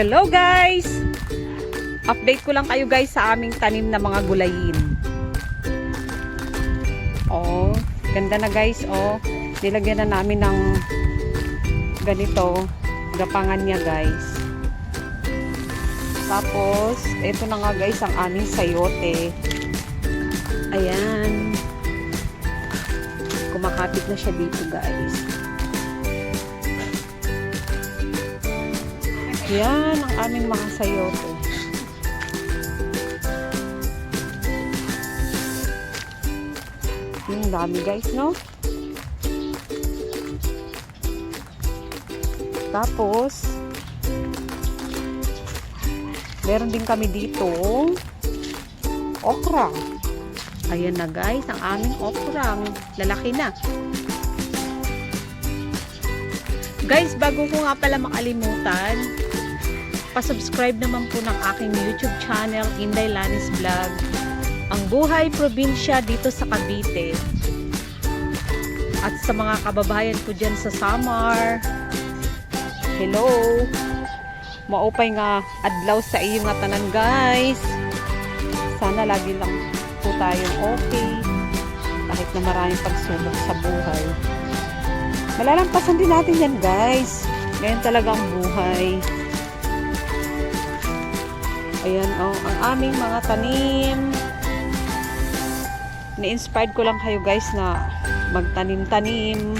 Hello guys! Update ko lang kayo guys sa aming tanim na mga gulayin. Oh, ganda na guys. Oh, nilagyan na namin ng ganito. Gapangan niya guys. Tapos, ito na nga guys ang aming sayote. Ayan. Kumakapit na siya dito guys. Yan ang aming mga sayote. Yung dami guys, no? Tapos, meron din kami dito okra. Ayan na guys, ang aming okra. Ang Lalaki na. Guys, bago ko nga pala makalimutan, pasubscribe naman po ng aking YouTube channel, Inday Lanis Vlog. Ang buhay probinsya dito sa Cavite. At sa mga kababayan ko dyan sa Samar. Hello! Maupay nga adlaw sa iyo nga tanan guys. Sana lagi lang po tayong okay. Kahit na maraming pagsubok sa buhay. Malalampasan din natin yan guys. Ngayon talagang buhay. Ayan oh, ang aming mga tanim. Ni-inspired ko lang kayo guys na magtanim-tanim.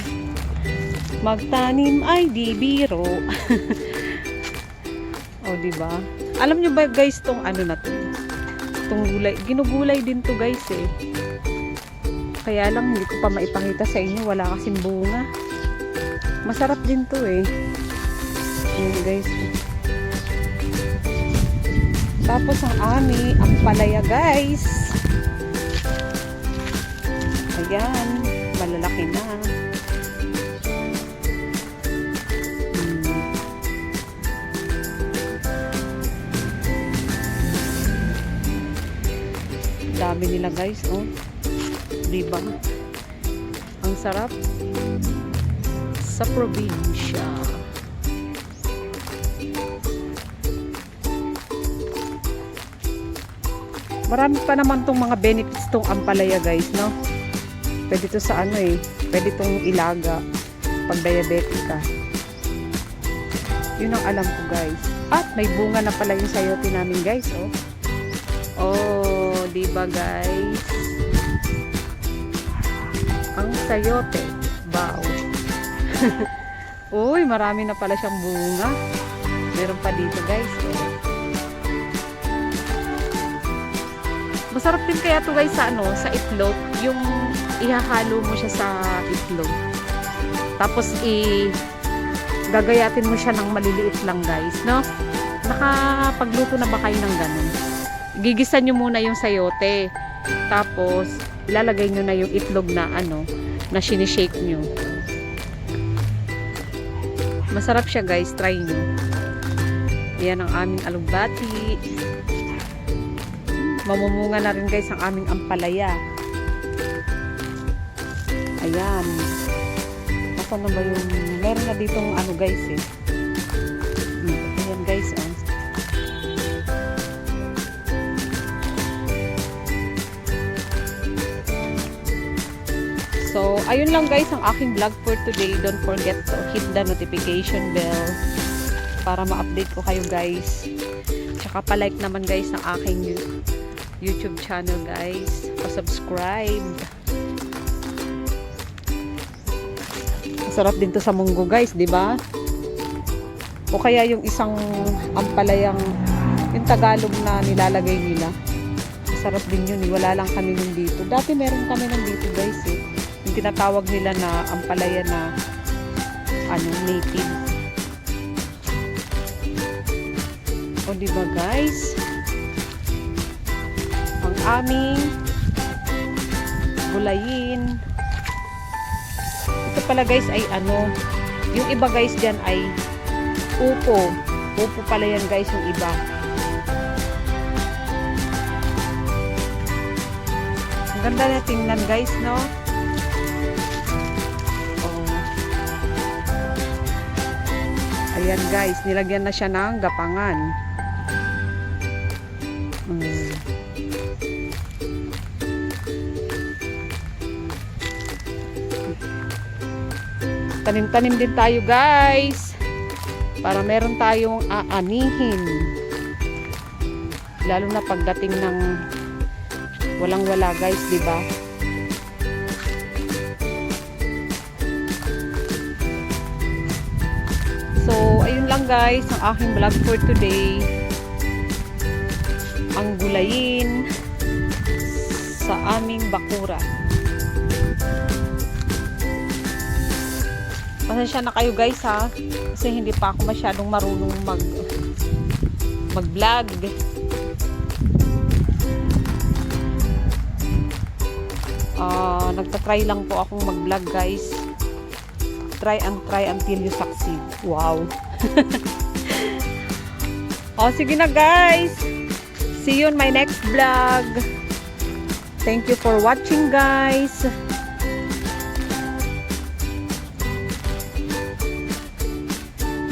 Magtanim ay di biro. oh, di ba? Alam nyo ba guys tong ano na to? Tong gulay. Ginugulay din to guys eh. Kaya lang hindi ko pa maipakita sa inyo. Wala kasing bunga. Masarap din to eh. Ayan guys. Tapos ang ami, ang palaya guys. Ayan, malalaki na. Hmm. Dami nila guys, oh. Diba? Ang sarap sa probinsya. Marami pa naman tong mga benefits tong ampalaya guys, no? Pwede to sa ano eh. Pwede tong ilaga pag diabetic ka. Yun ang alam ko guys. At may bunga na pala yung sayote namin guys, oh. Oh, di ba guys? Ang sayote. Wow. Uy, marami na pala siyang bunga. Meron pa dito guys. Oh. Masarap din kaya to guys sa ano, sa itlog. Yung ihahalo mo siya sa itlog. Tapos i gagayatin mo siya ng maliliit lang guys, no? Nakapagluto na ba kayo ng ganun? Gigisa nyo muna yung sayote. Tapos ilalagay nyo na yung itlog na ano, na sinishake nyo. Masarap siya guys, try nyo. Yan ang aming alugbati. Mamumunga na rin guys ang aming ampalaya. Ayan. Nasaan na ba yung... Meron na ditong ano guys eh. Hmm, Ayan guys oh. So, ayun lang guys ang aking vlog for today. Don't forget to hit the notification bell para ma-update ko kayo guys. Tsaka pa-like naman guys ng aking YouTube channel guys. Pa-subscribe. Masarap din to sa munggo guys, di ba? O kaya yung isang ampalayang yung Tagalog na nilalagay nila. Masarap din yun. eh. Wala lang kami nun dito. Dati meron kami nun dito guys eh. Yung tinatawag nila na ampalaya na ano, native. O di ba guys? Aming gulayin. Ito pala guys ay ano, yung iba guys dyan ay upo. Upo pala yan guys yung iba. Ang ganda na tingnan guys, no? Oh. Ayan guys, nilagyan na siya ng gapangan. Tanim-tanim din tayo guys. Para meron tayong aanihin. Lalo na pagdating ng walang-wala guys, di ba? So, ayun lang guys, ang aking vlog for today. Ang gulayin sa aming bakura. Pasensya na kayo guys ha, kasi hindi pa ako masyadong marunong mag mag-vlog. Ah, nagta-try lang po akong mag-vlog guys try and try until you succeed. Wow. oh, sige na guys. See you in my next vlog. Thank you for watching guys.